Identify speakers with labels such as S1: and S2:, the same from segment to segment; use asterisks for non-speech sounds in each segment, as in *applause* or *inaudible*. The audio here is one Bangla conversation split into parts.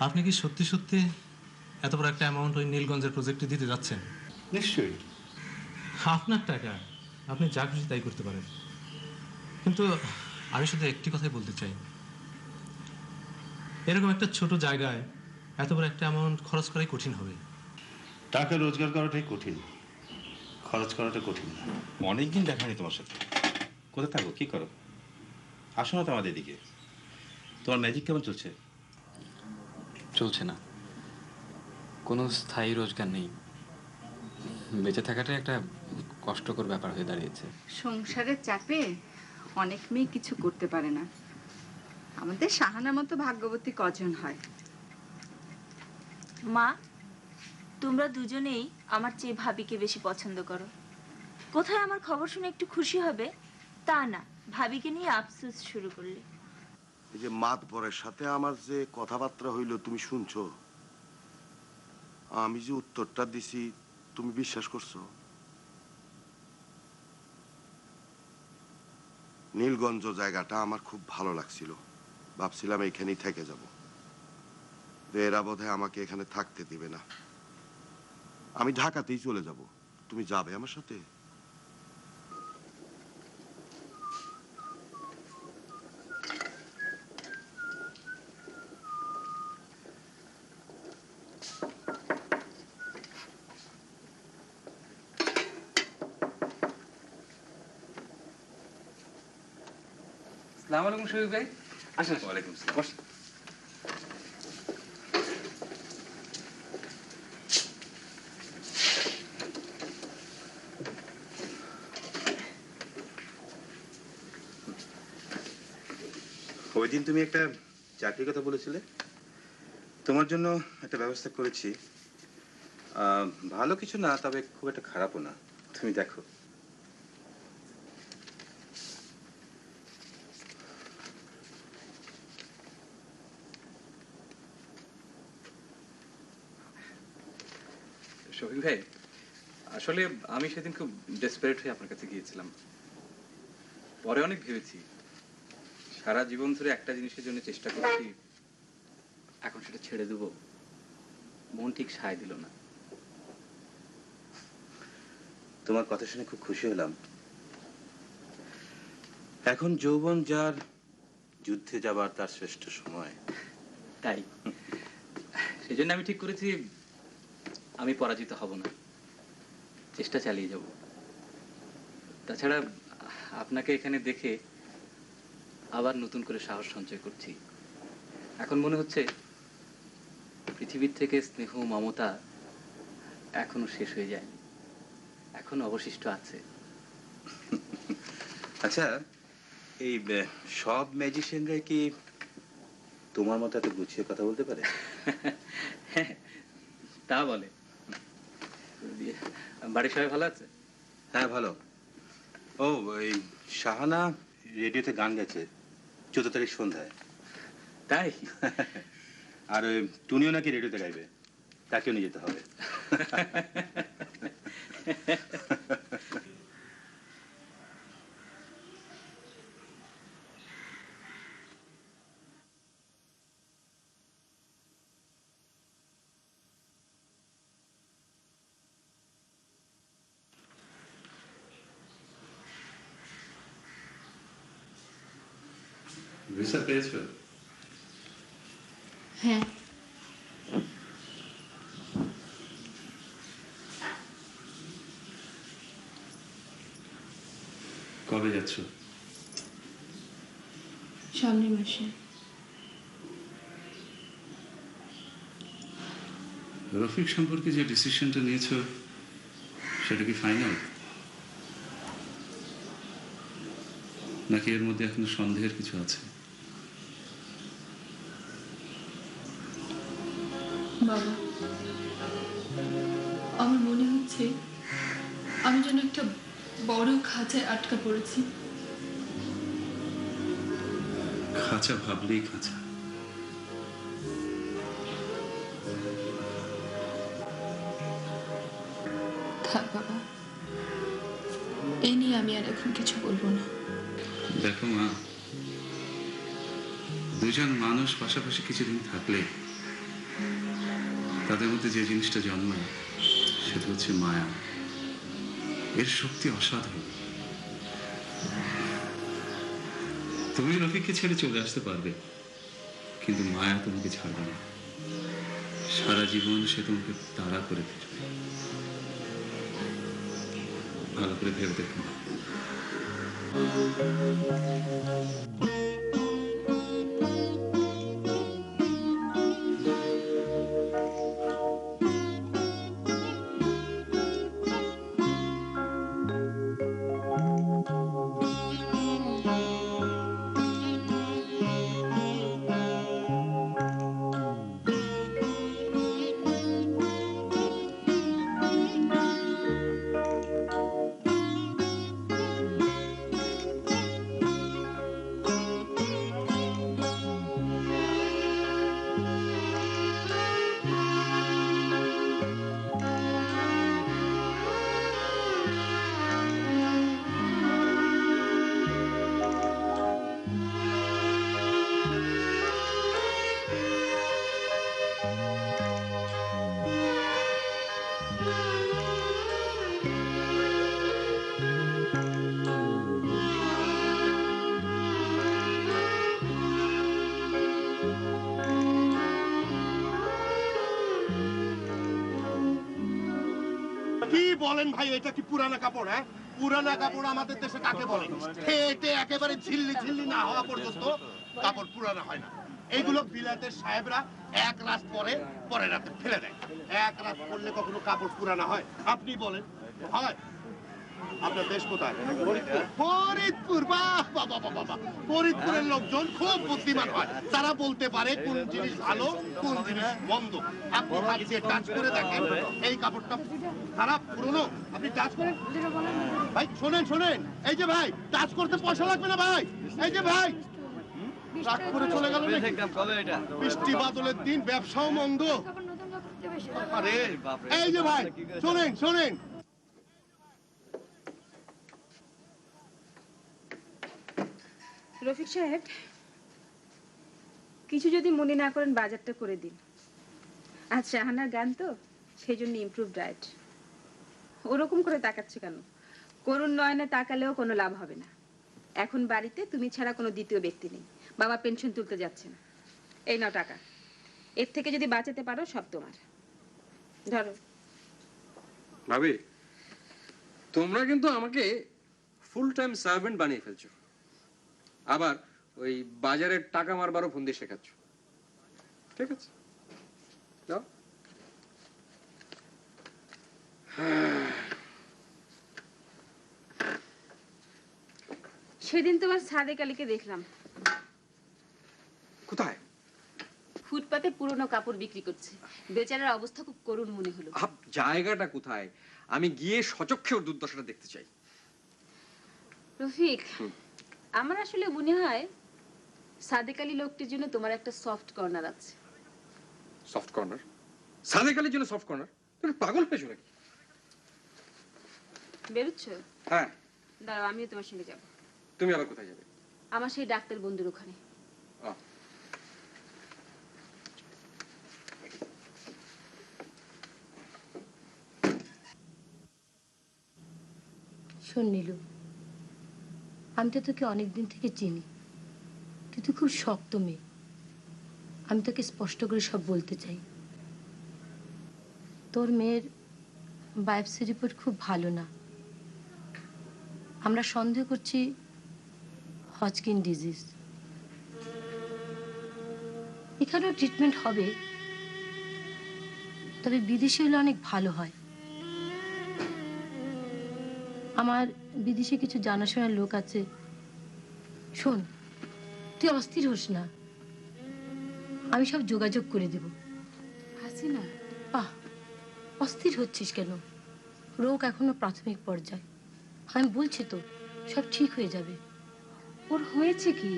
S1: আপনি কি সত্যি সত্যি এত বড় একটা অ্যামাউন্ট ওই নীলগঞ্জের প্রজেক্টে দিতে যাচ্ছেন?
S2: নিশ্চয়ই।
S1: আপনার টাকা আপনি যা খুশি তাই করতে পারেন। কিন্তু আমি শুধু একটি কথাই বলতে চাই। এরকম একটা ছোট জায়গায় এত বড় একটা অ্যামাউন্ট খরচ করাই কঠিন হবে।
S2: টাকা রোজগার করাটাই কঠিন। খরচ করাটা কঠিন না।
S3: অনেকদিন দেখা নেই তোমার সাথে। কোথায় থাকো? কি করো? আসো না তো আমাদের এদিকে। তোমার ম্যাজিক কেমন চলছে?
S4: চলছে না। কোনো স্থায়ী রোজগার নেই। বেঁচে থাকাটা একটা কষ্টকর ব্যাপার হয়ে দাঁড়িয়েছে।
S5: সংসারের চাপে অনেক মেয়ে কিছু করতে পারে না। আমাদের সাহানার মতো ভাগ্যবতী কজন হয়?
S6: মা তোমরা দুজনেই আমার চেয়ে ভাবিকে বেশি পছন্দ করো। কোথায় আমার খবর শুনে একটু খুশি হবে? তা না ভাবিকে নিয়ে আফসোস শুরু করলে।
S7: এই যে মাত পরের সাথে আমার যে কথাবার্তা হইল, তুমি শুনছো, আমি যে উত্তরটা দিছি, তুমি বিশ্বাস করছ? নীলগঞ্জ জায়গাটা আমার খুব ভালো লাগছিল। ভাবছিলাম এখানেই থেকে যাব। এরা বোধহয় আমাকে এখানে থাকতে দিবে না। আমি ঢাকাতেই চলে যাব। তুমি যাবে আমার সাথে?
S4: সালাম আলাইকুম ভাই। আসেন।
S3: ওয়ালাইকুম আসসালাম। বস। ওই দিন তুমি একটা চাকরির কথা বলেছিলে। তোমার জন্য একটা ব্যবস্থা করেছি। ভালো কিছু না তবে খুব একটা খারাপও না। তুমি দেখো।
S4: শফিক ভাই আসলে আমি সেদিন খুব ডেসপারেট হয়ে আপনার কাছে গিয়েছিলাম। পরে অনেক ভেবেছি। সারা জীবন ধরে একটা জিনিসের জন্য চেষ্টা করছি। এখন সেটা ছেড়ে দেবো। মন ঠিক সায় দিল না।
S3: তোমার কথা শুনে খুব খুশি হলাম। এখন যৌবন যার যুদ্ধে যাবার তার শ্রেষ্ঠ সময়।
S4: তাই। সেজন্য আমি ঠিক করেছি আমি পরাজিত হব না। চেষ্টা চালিয়ে যাব। তাছাড়া আপনাকে এখানে দেখে আবার নতুন করে সাহস সঞ্চয় করছি। এখন মনে হচ্ছে পৃথিবীর থেকে স্নেহ মমতা এখনও শেষ হয়ে যায়নি। এখন অবশিষ্ট আছে।
S3: আচ্ছা এই সব ম্যাজিশিয়ানরাই কি তোমার মতো এত গুছিয়ে কথা বলতে পারে?
S4: হ্যাঁ, *laughs* তা বলে। বাড়ির সবাই ভালো আছে?
S3: হ্যাঁ ভালো। ও ওই শাহানা রেডিওতে গান গেছে চোদ্দ তারিখ সন্ধ্যায়।
S4: তাই? *laughs*
S3: আর ওই টুনিও নাকি রেডিওতে গাইবে? তাকেও নিয়ে যেতে হবে। *laughs*
S2: ভিসা পেয়েছ
S8: হ্যাঁ
S2: কবে যাচ্ছ
S8: সামনের মাসে
S2: রফিক সম্পর্কে যে ডিসিশনটা নিয়েছো সেটা কি ফাইনাল নাকি এর মধ্যে এখনও সন্দেহের কিছু আছে
S8: বাবা। আমার মনে হচ্ছে আমি যেন একটা বড় খাঁচায় আটকা পড়েছি।
S2: খাঁচা ভাবলেই খাঁচা।
S8: থাক বাবা। এই নিয়ে আমি আর এখন কিছু বলব না।
S2: দেখো মা দুজন মানুষ পাশাপাশি কিছুদিন থাকলে তাদের মধ্যে যে জিনিসটা জন্মায়, সেটা হচ্ছে মায়া। এর শক্তি অসাধারণ তুমি রফিককে ছেড়ে চলে আসতে পারবে, কিন্তু মায়া তোমাকে ছাড়বে না। সারা জীবন সে তোমাকে তাড়া করে ফিরবে ভালো করে ভেবে দেখুন
S9: বলেন ভাই, এটা কি পুরানা কাপড় হ্যাঁ? পুরানা কাপড় আমাদের দেশে কাকে বলে? এটা একেবারে ঝিল্লি ঝিল্লি না হওয়া পর্যন্ত কাপড় পুরানা হয় না। এইগুলো বিলাতের সাহেবরা এক রাত পরে পরে রাতে ফেলে দেয়। এক রাত পরলে কখনো কাপড় পুরানা হয়? আপনি বলেন। হয়? আপনার দেশ কোথায়? ফরিদপুর। ফরিদপুরের লোকজন খুব বুদ্ধিমান হয়। তারা বলতে পারে কোন জিনিস ভালো কোন জিনিস মন্দ। আপনি হাত দিয়ে টাচ করে দেখেন এই কাপড়টা খারাপ পুরনো। আপনি টাচ করেন। ভাই শোনেন শোনেন। এই যে ভাই টাচ করতে পয়সা লাগবে না ভাই? এই যে ভাই। রাগ করে চলে গেল নাকি? বৃষ্টি বাদলের দিন ব্যবসাও মন্দ। আরে এই যে ভাই শোনেন শোনেন।
S5: রফিক সাহেব, কিছু যদি মনে না করেন বাজারটা করে দিন। আজ শাহানার গান তো সেই জন্য ইমপ্রুভ ডায়েট ওরকম করে তাকাচ্ছে কেন? করুণ নয়নে তাকালেও কোনো লাভ হবে না। এখন বাড়িতে তুমি ছাড়া কোনো দ্বিতীয় ব্যক্তি নেই। বাবা পেনশন তুলতে যাচ্ছে না এই নাও টাকা। এর থেকে যদি বাঁচাতে পারো, সব তোমার। ধরো।
S10: ভাবি, তোমরা কিন্তু আমাকে ফুল টাইম সার্ভেন্ট বানিয়ে ফেলছো। আবার ওই বাজারের টাকা মারবারও ফন্দি শেখাচ্ছ। ঠিক আছে?
S5: সেদিন তোমার সাদেক আলীকে দেখলাম।
S10: কোথায়?
S5: ফুটপাতে পুরনো কাপড় বিক্রি করছে। বেচারার অবস্থা খুব করুণ মনে হলো।
S10: আপ, জায়গাটা কোথায়? আমি গিয়ে সচক্ষে ওর দুর্দশাটা দেখতে চাই।
S5: রফিক আমার আসলে মনে হয় সাদেক আলী লোকটির জন্য তোমার একটা সফট কর্নার আছে।
S10: সফট কর্নার সাদেক আলীর জন্য সফট কর্নার তুমি পাগল হয়েছো নাকি?
S5: বেরোচ্ছ?
S10: হ্যাঁ।
S5: দাঁড়াও আমিও তোমার সঙ্গে যাব।
S10: তুমি আবার কোথায় যাবে?
S5: আমার সেই ডাক্তার বন্ধুর ওখানে।
S11: শোন নীলু আমি তো তোকে অনেক দিন থেকে চিনি। তুই তো খুব শক্ত মেয়ে। আমি তোকে স্পষ্ট করে সব বলতে চাই। তোর মেয়ের বায়োপসি রিপোর্ট খুব ভালো না। আমরা সন্দেহ করছি হজকিন ডিজিজ এখানেও ট্রিটমেন্ট হবে। তবে বিদেশে হলে অনেক ভালো হয়। আমার বিদেশে কিছু জানাশোনা লোক আছে। শোন তুই অস্থির হোস না। আমি সব যোগাযোগ করে দেব।
S5: হাসি না
S11: আহ অস্থির হচ্ছিস কেন? রোগ এখনও প্রাথমিক পর্যায়ে। আমি বলছি তো সব ঠিক হয়ে যাবে।
S5: ওর হয়েছে কি?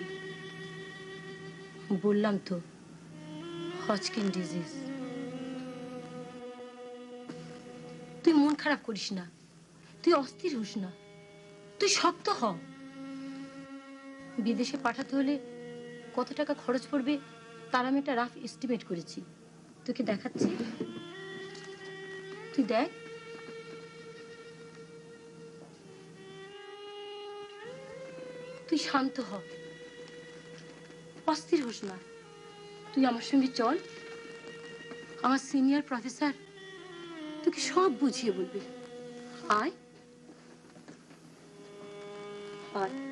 S11: বললাম তো হজকিন ডিজিজ তুই মন খারাপ করিস না। তুই অস্থির হোস না। তুই শক্ত হ। বিদেশে পাঠাতে হলে কত টাকা খরচ পড়বে তার আমি একটা রাফ এস্টিমেট করেছি। তোকে দেখাচ্ছি। তুই দেখ। তুই শান্ত হ। অস্থির হোস না। তুই আমার সঙ্গে চল। আমার সিনিয়র প্রফেসর তোকে সব বুঝিয়ে বলবে। আয়। আয়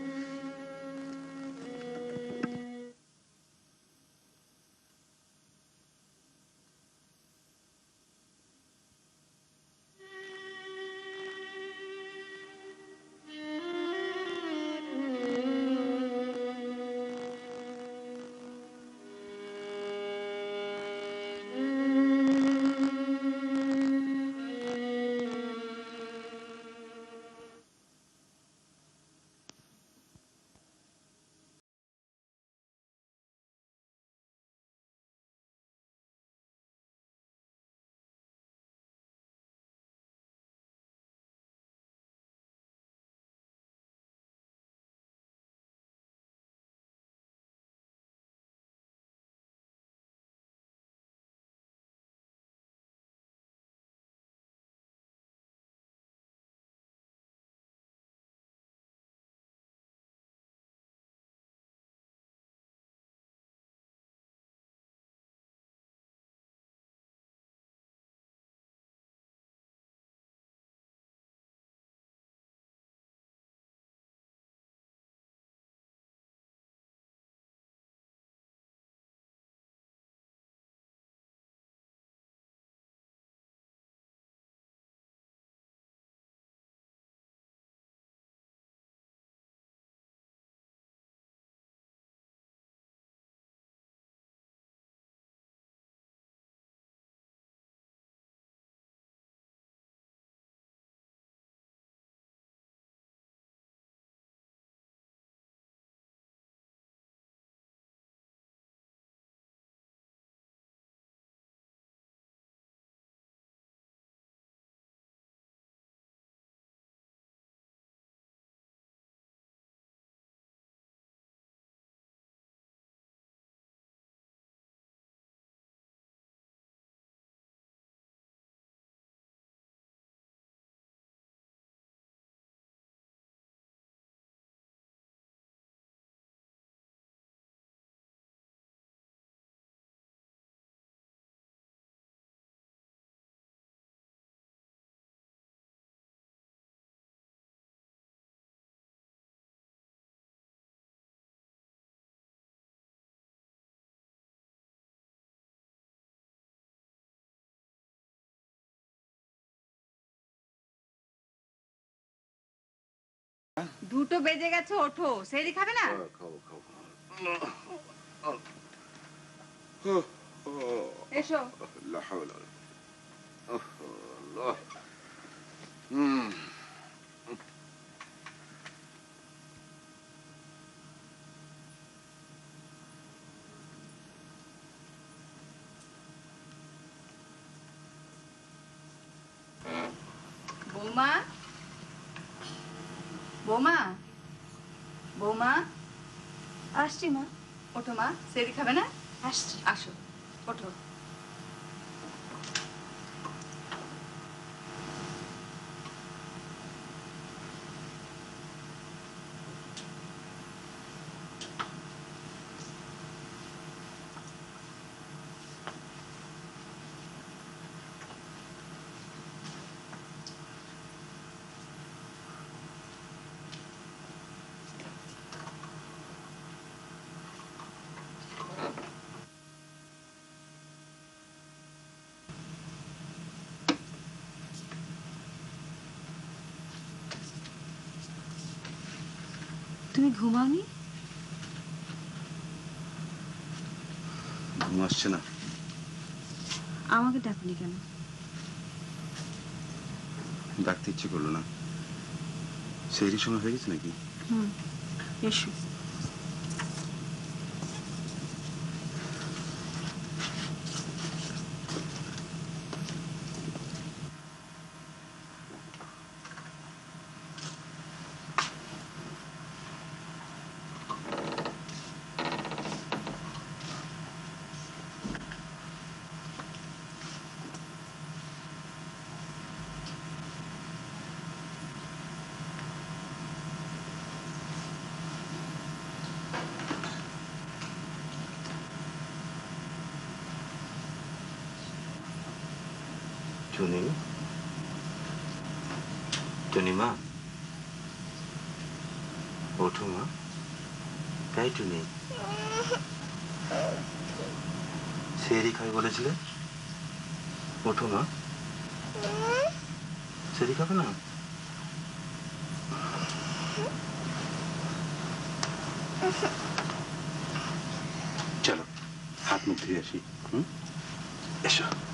S12: দুটো বেজে গেছে ওঠো। সেই খাবে না? এসো। বৌমা? বৌমা? বৌমা?
S5: আসছি মা।
S12: ওঠো মা সেরি খাবে না?
S5: আসছি।
S12: আসো ওঠো।
S5: তুমি ঘুমাওনি?
S3: ঘুম আসছে না।
S5: আমাকে ডাকনি কেন?
S3: ডাকতে ইচ্ছে করল না। সেই সময় হয়ে গেছে নাকি?
S5: হুম এসো।
S3: মা ওঠো মা সেরি বলেছিলে ওঠো মা সেরি খাবে না চলো হাত মুখ ধুয়ে আসি হুম এসো